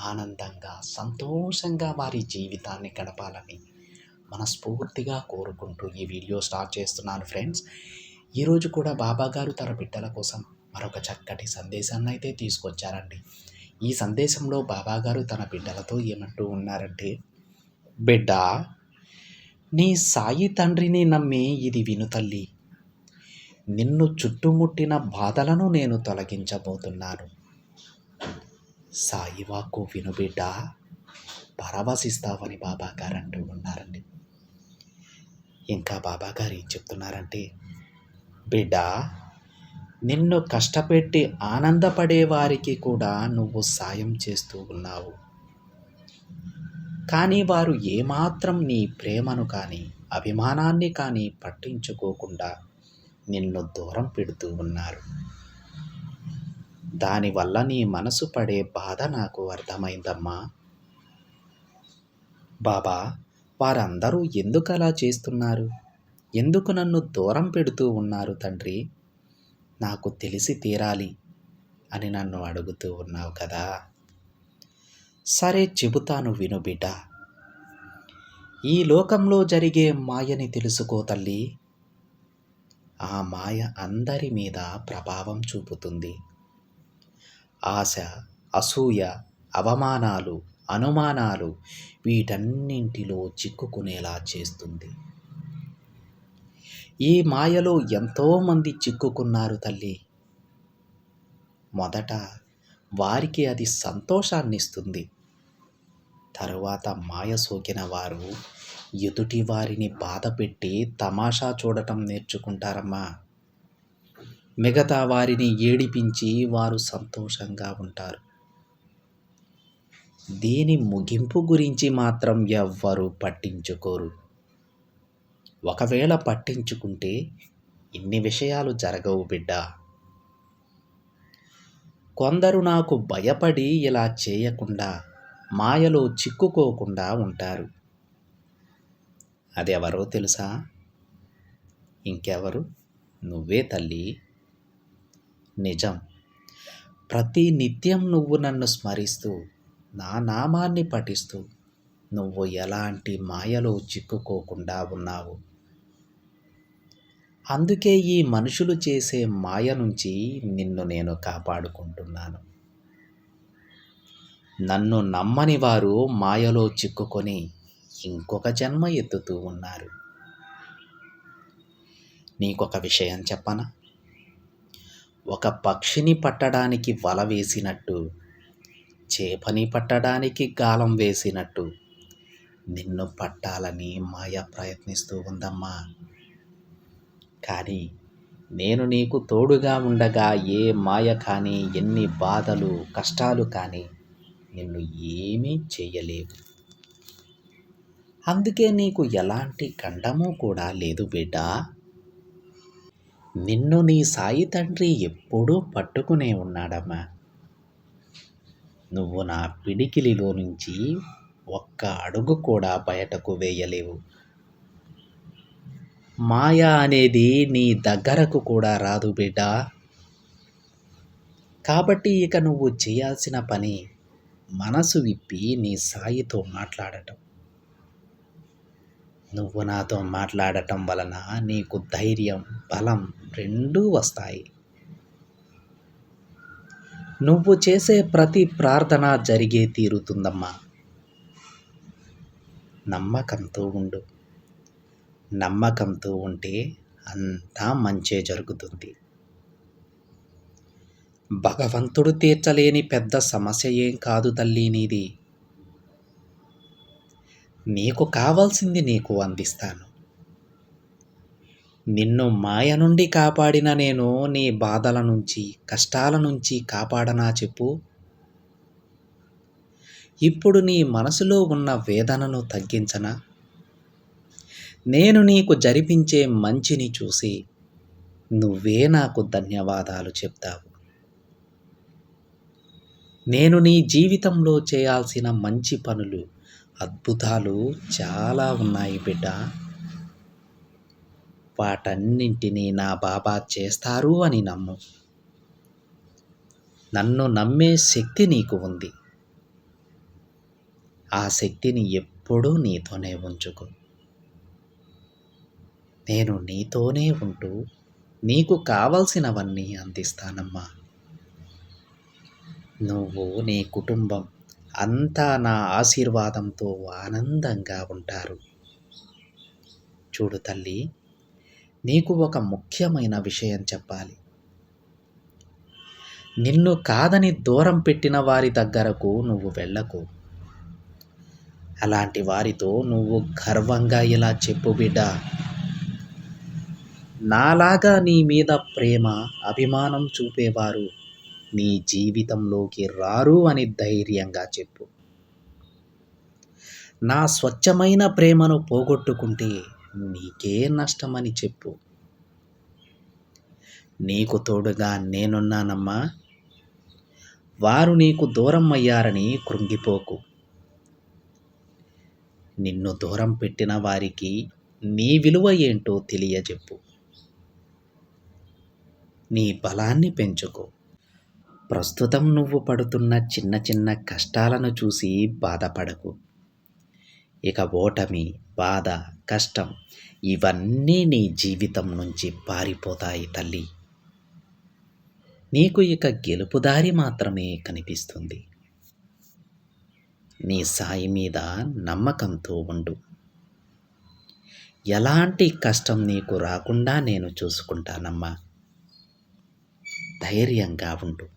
ఆనందంగా సంతోషంగా వారి జీవితాన్ని గడపాలని మనస్ఫూర్తిగా కోరుకుంటూ ఈ వీడియో స్టార్ట్ చేస్తున్నాను ఫ్రెండ్స్. ఈరోజు కూడా బాబా గారు తన బిడ్డల కోసం మరొక చక్కటి సందేశాన్ని అయితే తీసుకొచ్చారండి. ఈ సందేశంలో బాబా గారు తన బిడ్డలతో ఏమంటూ ఉన్నారంటే బిడ్డ నీ సాయి తండ్రిని నమ్మి ఇది విను తల్లి. నిన్ను చుట్టుముట్టిన బాధలను నేను తొలగించబోతున్నాను. సాయివాకు వినుబిడ్డ విను పరవశిస్తావని బాబా గారు అంటూ ఉన్నారండి. ఇంకా బాబా గారు ఏం చెప్తున్నారంటే బిడ్డ నిన్ను కష్టపెట్టి ఆనందపడే వారికి కూడా నువ్వు సాయం చేస్తూ ఉన్నావు. కానీ వారు ఏమాత్రం నీ ప్రేమను కానీ అభిమానాన్ని కానీ పట్టించుకోకుండా నిన్ను దూరం పెడుతూ ఉన్నారు. దానివల్ల నీ మనసు పడే బాధ నాకు అర్థమైందమ్మా. బాబా వారందరూ ఎందుకు అలా చేస్తున్నారు? ఎందుకు నన్ను దూరం పెడుతూ ఉన్నారు తండ్రి? నాకు తెలిసి తీరాలి అని నన్ను అడుగుతూ ఉన్నావు కదా. సరే చెబుతాను విను బిడ్డ. ఈ లోకంలో జరిగే మాయని తెలుసుకో తల్లి. ఆ మాయ అందరి మీద ప్రభావం చూపుతుంది. ఆశ అసూయ అవమానాలు అనుమానాలు వీటన్నింటిలో చిక్కుకునేలా చేస్తుంది. ఈ మాయలో ఎంతోమంది చిక్కుకున్నారు తల్లి. మొదట వారికి అది సంతోషాన్ని ఇస్తుంది తరువాత మాయ సోకిన వారు ఎదుటి వారిని బాధపెట్టి తమాషా చూడటం నేర్చుకుంటారమ్మా. మిగతా వారిని ఏడిపించి వారు సంతోషంగా ఉంటారు. దీని ముగింపు గురించి మాత్రం ఎవ్వరూ పట్టించుకోరు. ఒకవేళ పట్టించుకుంటే ఇన్ని విషయాలు జరగవు బిడ్డ. కొందరు నాకు భయపడి ఇలా చేయకుండా మాయలో చిక్కుకోకుండా ఉంటారు. అది ఎవరో తెలుసా? ఇంకెవరు? నువ్వే తల్లి. నిజం. ప్రతి నిత్యం నువ్వు నన్ను స్మరిస్తూ నా నామాన్ని పఠిస్తూ నువ్వు ఎలాంటి మాయలో చిక్కుకోకుండా ఉన్నావు? అందుకే ఈ మనుషులు చేసే మాయ నుంచి నిన్ను నేను కాపాడుకుంటున్నాను. నన్ను నమ్మని వారు మాయలో చిక్కుకొని ఇంకొక జన్మ ఎత్తుతూ ఉన్నారు. నీకొక విషయం చెప్పనా? ఒక పక్షిని పట్టడానికి వల వేసినట్టు చేపని పట్టడానికి గాలం వేసినట్టు. నిన్ను పట్టాలని మాయ ప్రయత్నిస్తూ ఉందమ్మా. కానీ నేను నీకు తోడుగా ఉండగా ఏ మాయ కానీ ఎన్ని బాధలు కష్టాలు కానీ నిన్ను ఏమీ చేయలేవు. అందుకే నీకు ఎలాంటి గండము కూడా లేదు బిడ్డ నిన్ను నీ సాయి తండ్రి ఎప్పుడూ పట్టుకునే ఉన్నాడమ్మా. నువ్వు నా పిడికిలిలో నుంచి ఒక్క అడుగు కూడా బయటకు వేయలేవు. మాయ అనేది నీ దగ్గరకు కూడా రాదు బిడ్డ. కాబట్టి ఇక నువ్వు చేయాల్సిన పని మనసు విప్పి నీ సాయితో మాట్లాడటం. నువ్వు నాతో మాట్లాడటం వలన నీకు ధైర్యం బలం రెండూ వస్తాయి. నువ్వు చేసే ప్రతి ప్రార్థన జరిగే తీరుతుందమ్మా. నమ్మకంతో ఉండు. నమ్మకంతో ఉంటే అంతా మంచే జరుగుతుంది. భగవంతుడు తీర్చలేని పెద్ద సమస్య ఏం కాదు తల్లి నీది. నీకు కావాల్సింది నీకు అందిస్తాను. నిన్ను మాయ నుండి కాపాడిన నేను నీ బాధల నుంచి కష్టాల నుంచి కాపాడనా చెప్పు. ఇప్పుడు నీ మనసులో ఉన్న వేదనను తగ్గించనా. నేను నీకు జరిపించే మంచిని చూసి నువ్వే నాకు ధన్యవాదాలు చెప్తావు. నేను నీ జీవితంలో చేయాల్సిన మంచి పనులు అద్భుతాలు చాలా ఉన్నాయి బిడ్డ. వాటన్నింటినీ నా బాబా చేస్తారు అని నమ్ము. నన్ను నమ్మే శక్తి నీకు ఉంది. ఆ శక్తిని ఎప్పుడూ నీతోనే ఉంచుకో. నేను నీతోనే ఉంటూ నీకు కావలసినవన్నీ అందిస్తానమ్మా. నువ్వు నీ కుటుంబం అంతా నా ఆశీర్వాదంతో ఆనందంగా ఉంటారు. చూడు తల్లి నీకు ఒక ముఖ్యమైన విషయం చెప్పాలి. నిన్ను కాదని దూరం పెట్టిన వారి దగ్గరకు నువ్వు వెళ్ళకు. అలాంటి వారితో నువ్వు గర్వంగా ఇలా చెప్పు బిడ్డ. నాలాగా నీ మీద ప్రేమ అభిమానం చూపేవారు నీ జీవితంలోకి రారు అని ధైర్యంగా చెప్పు. నా స్వచ్ఛమైన ప్రేమను పోగొట్టుకుంటే నీకే నష్టమని చెప్పు. నీకు తోడుగా నేనున్నానమ్మా. వారు నీకు దూరం అయ్యారని కృంగిపోకు. నిన్ను దూరం పెట్టిన వారికి నీ విలువ ఏంటో తెలియజెప్పు. నీ బలాన్ని పెంచుకో. ప్రస్తుతం నువ్వు పడుతున్న చిన్న చిన్న కష్టాలను చూసి బాధపడకు. ఇక ఓటమి బాధ కష్టం ఇవన్నీ నీ జీవితం నుంచి పారిపోతాయి తల్లి. నీకు ఇక గెలుపుదారి మాత్రమే కనిపిస్తుంది. నీ సాయి మీద నమ్మకంతో ఉండు. ఎలాంటి కష్టం నీకు రాకుండా నేను చూసుకుంటానమ్మా. ధైర్యంగా ఉండు.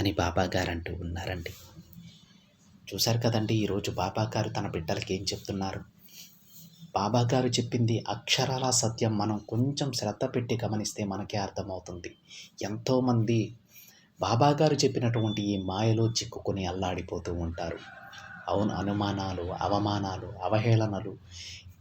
అని బాబాగారు అంటూ ఉన్నారండి. చూశారు కదండి ఈరోజు బాబాగారు తన బిడ్డలకి ఏం చెప్తున్నారు? బాబాగారు చెప్పింది అక్షరాల సత్యం మనం కొంచెం శ్రద్ధ పెట్టి గమనిస్తే మనకే అర్థమవుతుంది. ఎంతోమంది బాబాగారు చెప్పినటువంటి ఈ మాయలో చిక్కుకొని అల్లాడిపోతూ ఉంటారు. అవును అనుమానాలు అవమానాలు అవహేళనలు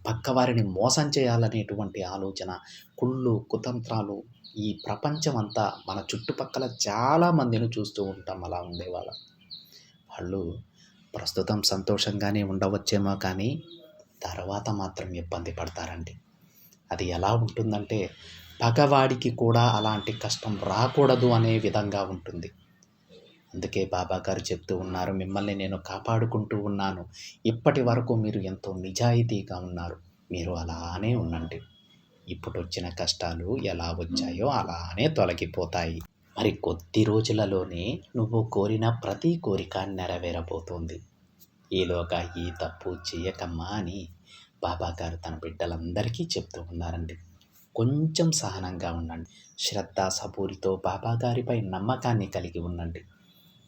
పక్కవారిని మోసం చేయాలనేటువంటి ఆలోచన కుళ్ళు కుతంత్రాలు ఈ ప్రపంచం అంతా మన చుట్టుపక్కల చాలా మందిని చూస్తూ ఉంటాం అలా ఉండేవాళ్ళం. వాళ్ళు ప్రస్తుతం సంతోషంగానే ఉండవచ్చేమో కానీ తర్వాత మాత్రం ఇబ్బంది పడతారండి. అది ఎలా ఉంటుందంటే పగవాడికి కూడా అలాంటి కష్టం రాకూడదు అనే విధంగా ఉంటుంది. అందుకే బాబా గారు చెప్తూ ఉన్నారు మిమ్మల్ని నేను కాపాడుకుంటూ ఉన్నాను. ఇప్పటి వరకు మీరు ఎంతో నిజాయితీగా ఉన్నారు. మీరు అలానే ఉండండి. ఇప్పుడు వచ్చిన కష్టాలు ఎలా వచ్చాయో అలానే తొలగిపోతాయి. మరి కొద్ది రోజులలోనే నువ్వు కోరిన ప్రతి కోరిక నెరవేరబోతోంది. ఈలోగా ఈ తప్పు చేయకమ్మా అని బాబాగారు తన బిడ్డలందరికీ చెప్తూ ఉన్నారండి. కొంచెం సహనంగా ఉండండి. శ్రద్ధ సబూరితో బాబాగారిపై నమ్మకాన్ని కలిగి ఉండండి.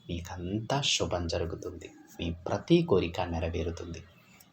మీకంతా శుభం జరుగుతుంది. మీ ప్రతి కోరిక నెరవేరుతుంది.